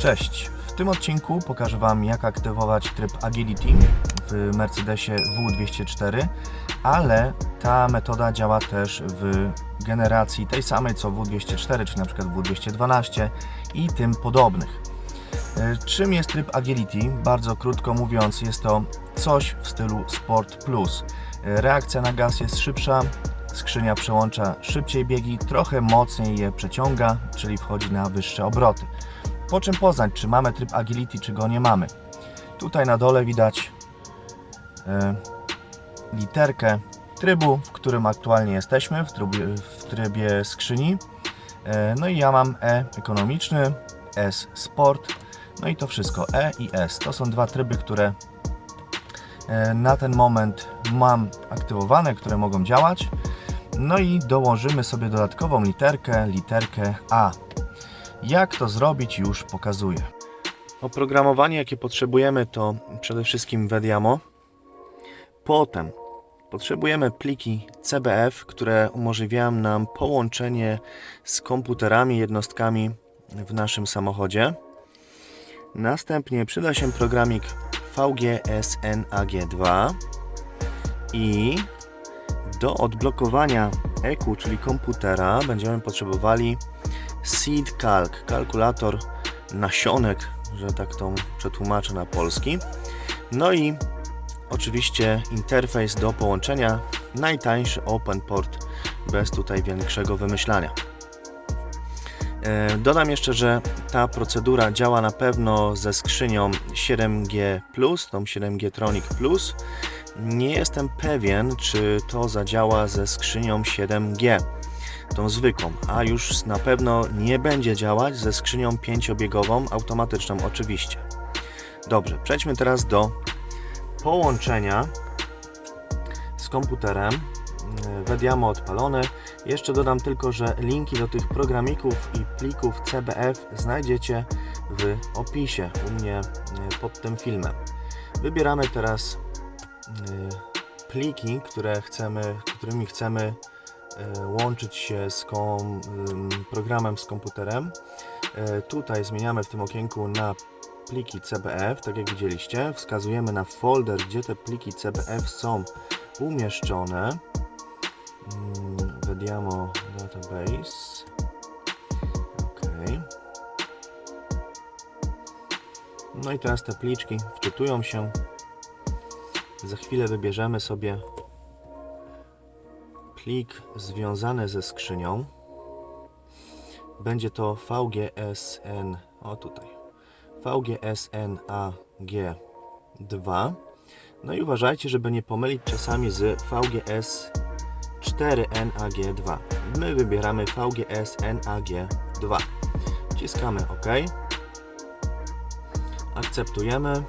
Cześć! W tym odcinku pokażę Wam jak aktywować tryb Agility w Mercedesie W204, ale ta metoda działa też w generacji tej samej co W204, czy na przykład W212 i tym podobnych. E, Czym jest tryb Agility? Bardzo krótko mówiąc, jest to coś w stylu Sport Plus. E, Reakcja na gaz jest szybsza, skrzynia przełącza szybciej biegi, trochę mocniej je przeciąga, czyli wchodzi na wyższe obroty. Po czym poznać, czy mamy tryb Agility, czy go nie mamy? Tutaj na dole widać e, literkę trybu, w którym aktualnie jesteśmy, w trybie, w trybie skrzyni. E, no i ja mam E ekonomiczny, S sport, no i to wszystko E i S. To są dwa tryby, które e, na ten moment mam aktywowane, które mogą działać. No i dołożymy sobie dodatkową literkę, literkę A. Jak to zrobić już pokazuję. Oprogramowanie jakie potrzebujemy to przede wszystkim Vediamo. Potem potrzebujemy pliki CBF, które umożliwiają nam połączenie z komputerami, jednostkami w naszym samochodzie. Następnie przyda się programik VGSNAG2 i do odblokowania EQ, czyli komputera, będziemy potrzebowali Seed Calc, kalkulator nasionek, że tak to przetłumaczę na polski. No i oczywiście interfejs do połączenia, najtańszy open port, bez tutaj większego wymyślania. E, Dodam jeszcze, że ta procedura działa na pewno ze skrzynią 7G, tą 7G Tronic Plus. Nie jestem pewien, czy to zadziała ze skrzynią 7G, tą zwykłą, a już na pewno nie będzie działać ze skrzynią pięciobiegową, automatyczną oczywiście. Dobrze, przejdźmy teraz do połączenia z komputerem. Vediamo odpalone. Jeszcze dodam tylko, że linki do tych programików i plików CBF znajdziecie w opisie u mnie e, pod tym filmem. Wybieramy teraz e, pliki, które chcemy, którymi chcemy łączyć się z kom, ym, programem z komputerem. E, Tutaj zmieniamy w tym okienku na pliki CBF, tak jak widzieliście. Wskazujemy na folder, gdzie te pliki CBF są umieszczone. Mm, Vediamo database. OK. No i teraz te pliczki wczytują się. Za chwilę wybierzemy sobie plik związany ze skrzynią. Będzie to VGSN. O tutaj. VGSNAG2. No i uważajcie, żeby nie pomylić czasami z VGS 4NAG2. My wybieramy VGSNAG2. Wciskamy OK. Akceptujemy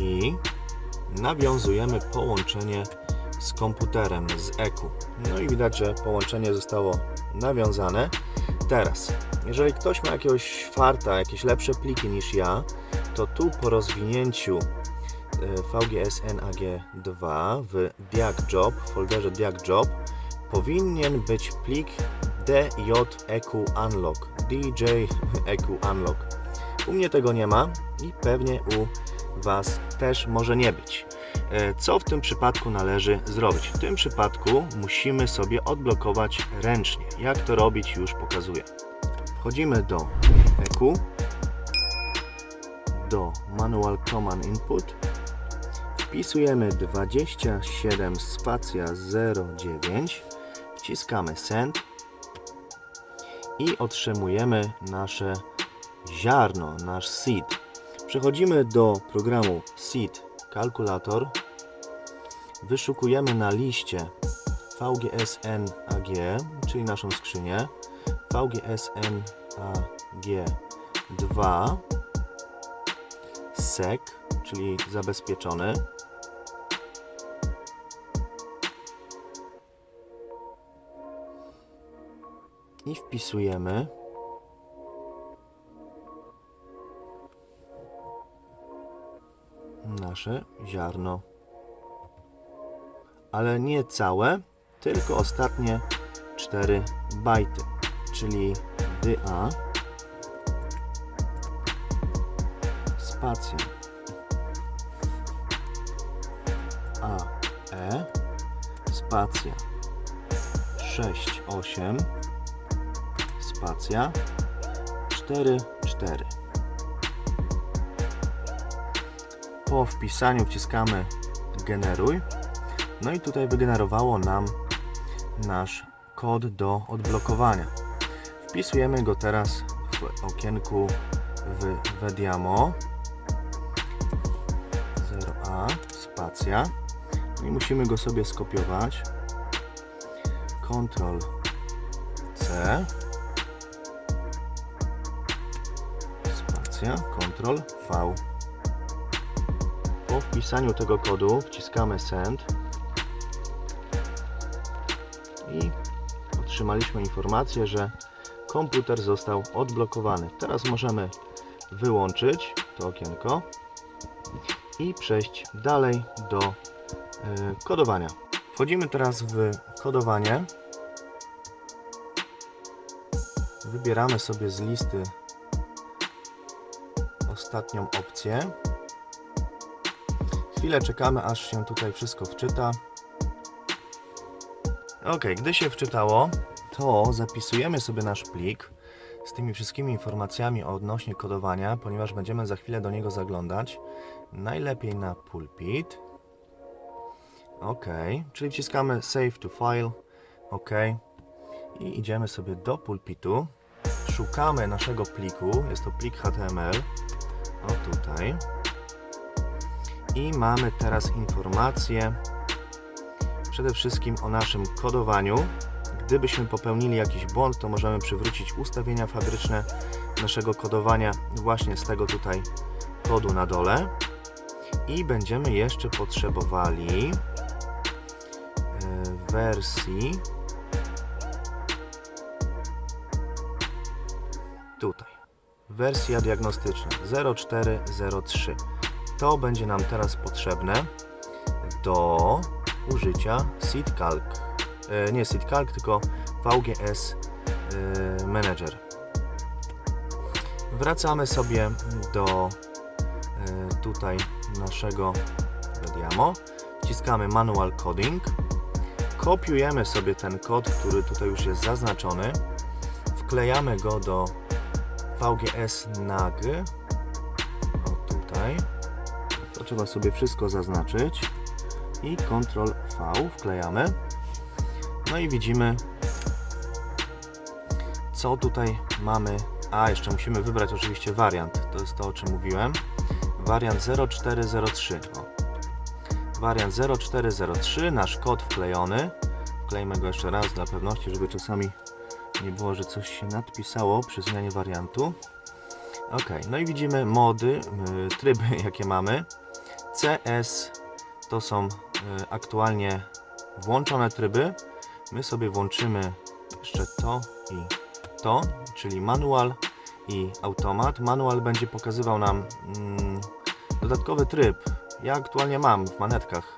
i nawiązujemy połączenie z komputerem, z EQ. No i widać, że połączenie zostało nawiązane. Teraz, jeżeli ktoś ma jakiegoś farta, jakieś lepsze pliki niż ja, to tu po rozwinięciu e, VGSNAG2 w Diag Job, w folderze Diag Job powinien być plik DJEQ Unlock, DJ EQ Unlock. U mnie tego nie ma i pewnie u Was też może nie być. E, Co w tym przypadku należy zrobić? W tym przypadku musimy sobie odblokować ręcznie. Jak to robić już pokazuję. Wchodzimy do EQ, do Manual Command Input, wpisujemy 27 spacja 09, wciskamy Send i otrzymujemy nasze ziarno, nasz seed. Przechodzimy do programu Seed Calculator. Wyszukujemy na liście VGSNAG, czyli naszą skrzynię. VGSNAG2 SEC, czyli zabezpieczony. I wpisujemy nasze ziarno. Ale nie całe, tylko ostatnie 4 bajty, czyli DA spacja A E spacja. 6 8 spacja. 4 4 Po wpisaniu wciskamy generuj. No i tutaj wygenerowało nam nasz kod do odblokowania. Wpisujemy go teraz w okienku w Vediamo 0a spacja. No i musimy go sobie skopiować. Ctrl C. Spacja Ctrl V po wpisaniu tego kodu wciskamy send i otrzymaliśmy informację, że komputer został odblokowany. Teraz możemy wyłączyć to okienko i przejść dalej do y, kodowania. Wchodzimy teraz w kodowanie. Wybieramy sobie z listy ostatnią opcję. Chwilę czekamy, aż się tutaj wszystko wczyta. Ok, gdy się wczytało, to zapisujemy sobie nasz plik z tymi wszystkimi informacjami odnośnie kodowania, ponieważ będziemy za chwilę do niego zaglądać. Najlepiej na pulpit. Ok, czyli wciskamy Save to File. Ok. I idziemy sobie do pulpitu. Szukamy naszego pliku. Jest to plik HTML. O tutaj. I mamy teraz informacje przede wszystkim o naszym kodowaniu. Gdybyśmy popełnili jakiś błąd, to możemy przywrócić ustawienia fabryczne naszego kodowania właśnie z tego tutaj kodu na dole. I będziemy jeszcze potrzebowali e, wersji tutaj. Wersja diagnostyczna 0403. To będzie nam teraz potrzebne do użycia SeedCalc. E, nie SeedCalc, tylko VGS e, Manager. Wracamy sobie do e, tutaj naszego Vediamo. Wciskamy Manual Coding. Kopiujemy sobie ten kod, który tutaj już jest zaznaczony. Wklejamy go do VGS NAG. Trzeba sobie wszystko zaznaczyć i Ctrl V wklejamy. No i widzimy, co tutaj mamy. A, jeszcze musimy wybrać oczywiście wariant. To jest to, o czym mówiłem. Wariant 0403. O. Wariant 0403, nasz kod wklejony. Wklejmy go jeszcze raz dla pewności, żeby czasami nie było, że coś się nadpisało przy zmianie wariantu. Ok, no i widzimy mody, y, tryby, jakie mamy. CS to są y, aktualnie włączone tryby. My sobie włączymy jeszcze to i to, czyli manual i automat. Manual będzie pokazywał nam mm, dodatkowy tryb. Ja aktualnie mam w manetkach.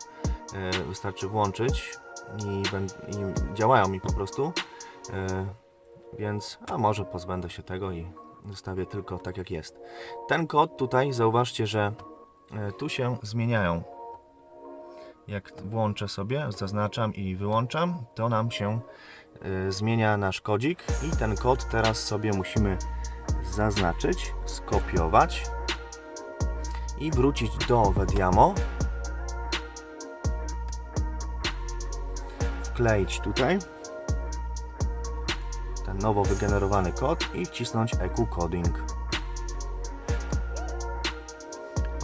y, wystarczy włączyć i, i działają mi po prostu. Y, więc, a może pozbędę się tego i zostawię tylko tak jak jest. Ten kod tutaj, zauważcie, że e, tu się zmieniają. Jak włączę sobie, zaznaczam i wyłączam, to nam się e, zmienia nasz kodzik i ten kod teraz sobie musimy zaznaczyć, skopiować i wrócić do Vediamo. Wkleić tutaj ten nowo wygenerowany kod i wcisnąć EQ Coding.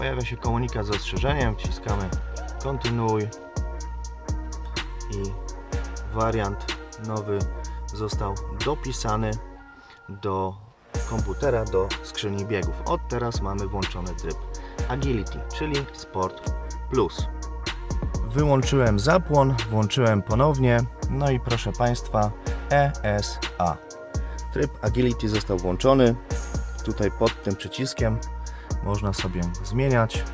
Pojawia się komunikat z ostrzeżeniem, wciskamy kontynuuj i wariant nowy został dopisany do komputera, do skrzyni biegów. Od teraz mamy włączony tryb Agility, czyli Sport Plus. Wyłączyłem zapłon, włączyłem ponownie, no i proszę Państwa, ESA. Tryb Agility został włączony. Tutaj pod tym przyciskiem można sobie zmieniać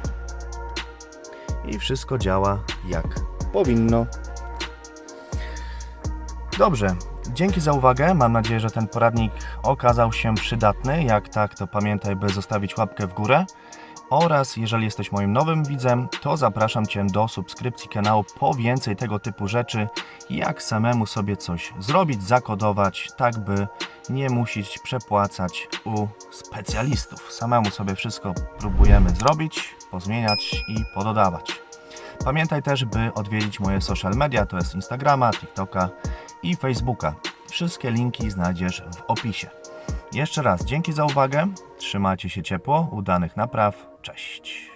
i wszystko działa jak powinno. Dobrze, dzięki za uwagę. Mam nadzieję, że ten poradnik okazał się przydatny. Jak tak, to pamiętaj, by zostawić łapkę w górę Oraz jeżeli jesteś moim nowym widzem, to zapraszam Cię do subskrypcji kanału po więcej tego typu rzeczy, jak samemu sobie coś zrobić, zakodować, tak by nie musieć przepłacać u specjalistów. Samemu sobie wszystko próbujemy zrobić, pozmieniać i pododawać. Pamiętaj też, by odwiedzić moje social media, to jest Instagrama, TikToka i Facebooka. Wszystkie linki znajdziesz w opisie. Jeszcze raz dzięki za uwagę, trzymajcie się ciepło, udanych napraw, cześć.